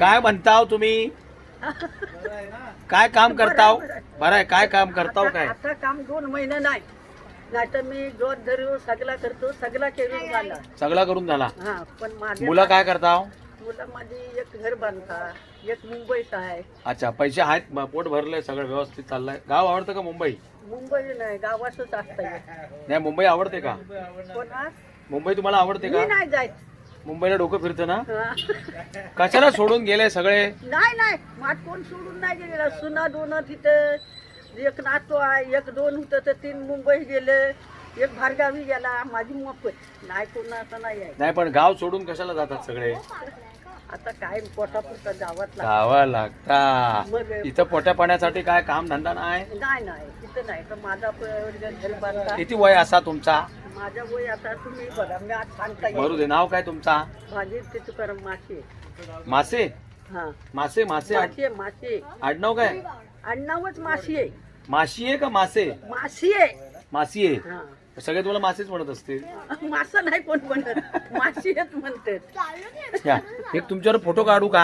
काय म्हणताव तुम्ही? काय काम करताव? बरं आहे. काय काम करताव काय? आता काम दोन महिने नाही. नाहीतर मी जोर धरू सगळा करतो सगळा केलं झाला. सगळा करून झाला. हा पण माझे मुलं काय करताव? मुलं माझी एक घर बांधता एक मुंबईत आहे. अच्छा पैसे आहेत म- पोट भरलंय सगळं व्यवस्थित चाललंय. गाव आवडतं का मुंबई? मुंबई नाही गावातच असतं नाही मुंबई आवडते का? कोणा मुंबई तुम्हाला आवडते मी का नाही जायत मुंबईला डोकं फिरतं ना. कशाला सोडून गेले सगळे? नाही नाही. माठ कोण सोडून नाही गेलेला? सुना दोन तिथं एक नातो आहे एक दोन होतं तर तीन मुंबई गेले. एक भारगावी गेला. माझी मोफत नाही कोणाचं नाही आहे. नाही पण गाव सोडून कशाला जातात सगळे? आता काय पोटापुरता गावात लागतं. गावा लागता. इथं पोट्या पाण्यासाठी काय काम धंदा नाही? नाही नाही. तिथं नाही. तर माझा प- किती वय असा तुमचा? माझ्या वय आता तुम्ही बघा मी आज सांगता बरू येईल दे नाव काय तुमचा? भाजी ते तुकाराम मासे. मासे? हा. मासे मासे? आड- मासे मासे. आडनाव काय? अण्णावच माशी आहे. माशी आहे का मासे? माशी आहे. मासी आहे. हा. सगळे तुम्हाला मासेच म्हणत असतील. मासा नाही कोण म्हणत. माशी आहेत म्हणतात. या. एक तुमच्यावर फोटो काढू का?